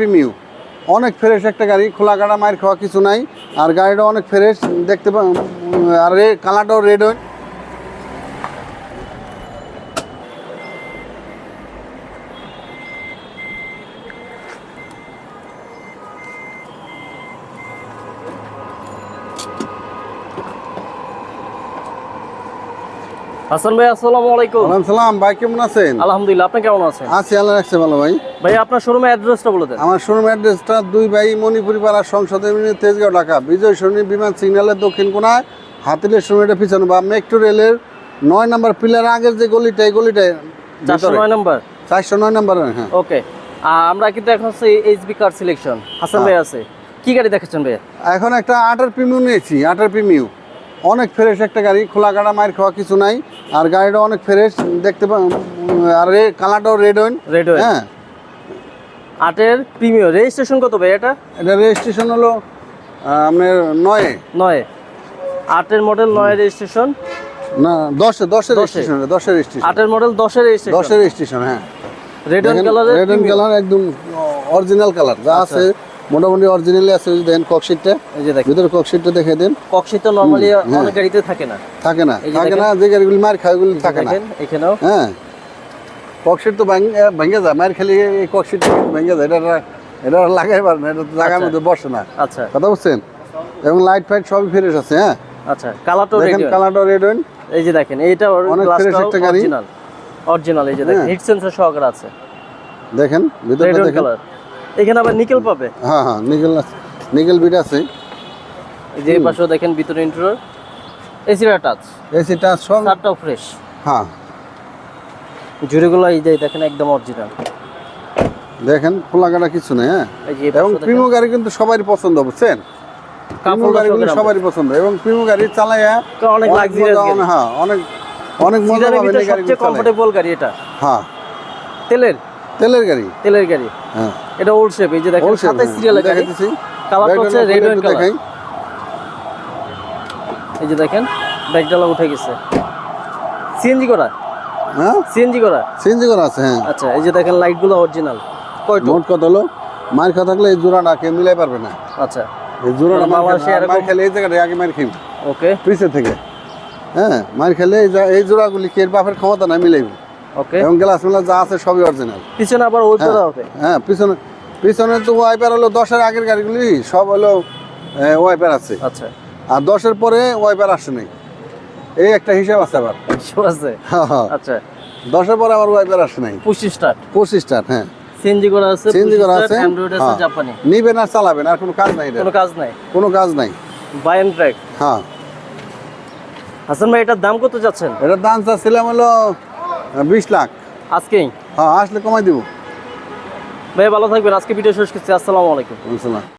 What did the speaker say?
প্রিমিউ অনেক ফ্রেশ একটা গাড়ি, খোলা কাটা মায়ের খাওয়া কিছু নাই। আর গাড়িটা অনেক ফ্রেশ দেখতে আর কালারটাও রেড হয়। হাসান ভাই আসসালামু আলাইকুম। ওয়ালাইকুম সালাম ভাই কেমন আছেন? আলহামদুলিল্লাহ আপনি কেমন আছেন? আছি আল্লাহ রাখছে ভালো ভাই। ভাই আপনার শোরুমের অ্যাড্রেসটা বলে দেন। আমার অ্যাড্রেসটা দুই ভাই মণিপুরি পাড়া সংসদ তেজগাঁও ঢাকা। বিজয় সরণি বিমান সিগন্যালের দক্ষিণ কোনায় হাতিলের শোরুমের পিছনে বা মেট্রো রেলের নয় নম্বর পিলার আগের যে গলিটা এই গলিটায় চারশো নয় নম্বর? চারশো নয় নম্বর হ্যাঁ। ওকে। আমরা কিন্তু এখন হচ্ছে এইচবি কার সিলেকশন। হাসান ভাই আছে। কি গাড়ি দেখেছেন ভাই এখন একটা আটার প্রিমিউ নিয়েছি আটার প্রিমিউ অনেক ফ্রেশ একটা গাড়ি খোলা কাটা মায়ের খাওয়া কিছু নাই আর গাড়িটা অনেক ফ্রেশ দেখতে আর কালারটাও রেড হয় রেড ওয়ে হ্যাঁ। আটের প্রিমিয়ার রেজিস্ট্রেশন কত ভাই এটা? এটা রেজিস্ট্রেশন হলো আপনার নয়। নয়। আটের মডেল নয় রেজিস্ট্রেশন না দশে দশে। রেজিস্ট্রেশন দশের রেজিস্ট্রেশন আটের মডেল দশের রেজিস্ট্রেশন দশের রেজিস্ট্রেশন হ্যাঁ। রেড অ্যান্ড কালারের রেড অ্যান্ড কালার একদম অরিজিনাল কালার যা আছে মোটামুটি অরিজিনালি আছে যদি দেখেন ককশিটটা এই যে দেখেন। ভিতরে ককশিটটা দেখে দেন। কক্সি তো নরমালি হ্যাঁ। অনেক গাড়িতে থাকে না। থাকে না। থাকে না যে গাড়িগুলি মার খায় ওগুলি থাকে না। দেখেন এখানেও। হ্যাঁ। ককশিট তো ভাঙ- যায়। মায়ের খালি এই ককশিট ভেঙে যায়। এটা এটা লাগাই পারে না। এটা তো জায়গার আচ্ছা। মধ্যে বসে না। আচ্ছা। কথা বুঝছেন? এবং লাইট ফাইট সবই ফ্রেশ আছে হ্যাঁ। আচ্ছা কালারটাও রেড দেখেন কালারটা রেড ওয়েন এই যে দেখেন এইটা অনেক fresh একটা গাড়ি। অরিজিনাল অরিজিনাল এই যে দেখেন। হ্যাঁ। হিট সেন্সর সহকারে আছে। দেখেন রেড ভিতরটা দেখেন। কালার এখানে আবার নিকেল পাবে? হ্যাঁ হ্যাঁ নিকেল আছে। নিকেল বিট আছে। এই যে পাশেও দেখেন ভিতরে ইন্টেরিয়র এসিটা টাচ এসিটা সব সারটাও ফ্রেশ হ্যাঁ। জুড়িগুলো এই যে দেখেন একদম অরিজিনাল দেখেন খোলা কাটা কিছু নেই হ্যাঁ? এবং প্রিমো গাড়ি কিন্তু সবারই পছন্দ বুঝছেন? প্রিমো কাপড় গাড়িগুলি সবারই পছন্দ এবং প্রিমো গাড়ি চালাইয়া অনেক লাক্সারিয়াস গাড়ি। হ্যাঁ অনেক অনেক মজা পাবেন এই গাড়িগুলো সবচেয়ে কমফোর্টেবল গাড়ি এটা। হ্যাঁ। তেলের? তেলের গাড়ি? তেলের গাড়ি। হ্যাঁ। এটা ওল্ড শেপ এই যে দেখেন সাতাশ হ্যাঁ। গাড়ি দেখাইতেছি। হচ্ছে রেড খুলে কালার এই যে দেখেন ব্যাকডালা উঠে গেছে। সিএনজি করা? হ্যাঁ? সিএনজি করা? সিএনজি করা আছে হ্যাঁ। আচ্ছা এই যে দেখেন লাইটগুলো অরিজিনাল কয়টো মোট কত হলো? মার খাওয়া থাকলে এই জোড়াটা কে মিলাই পারবে না। আচ্ছা। এই জোড়াটা মার খেলে- মার খেলে এই জায়গাটা আগে মার খেয়ে ওকে পিছে থেকে। হ্যাঁ মার খেলে এই জোড়াগুলি কে বাপের ক্ষমতা না মিলাইবে? ওকে এবং গ্লাস মেলা যা আছে সবই অরিজিনাল পিছনে আবার ওই করা হবে? হ্যাঁ পিছনে পিছনে তো ওয়াইপার হলো দশের আগের গাড়িগুলি সব হলো ওয়াইপার আছে। আচ্ছা। আর দশের পরে ওয়াইপার আসে নাই এই একটা হিসাব আছে আবার। সব আছে? হ্যাঁ, হ্যাঁ। আচ্ছা। দশের পরে আবার ওয়াইপার আসে নাই। পুশি স্টার্ট পঁচিশ স্টার হ্যাঁ। সিএনজি করা আছে সিএনজি করা আছে। অ্যান্ড্রয়েড আছে হ্যাঁ। জাপানি নিবেন আর চালাবেন আর কোনো কাজ নাই কোনো কাজ নাই। কোনো কাজ নাই। বাই এন্ড ট্র্যাক হ্যাঁ। হাসান ভাই এটার দাম কত যাচ্ছেন? এটার দাম চাচ্ছিলাম হলো বিশ লাখ। আজকেই? হ্যাঁ আসলে কমাই দিব। ভাই ভালো থাকবেন। আজকে ভিডিও শেষ করছি। আসসালামু আলাইকুম। বুঝলাম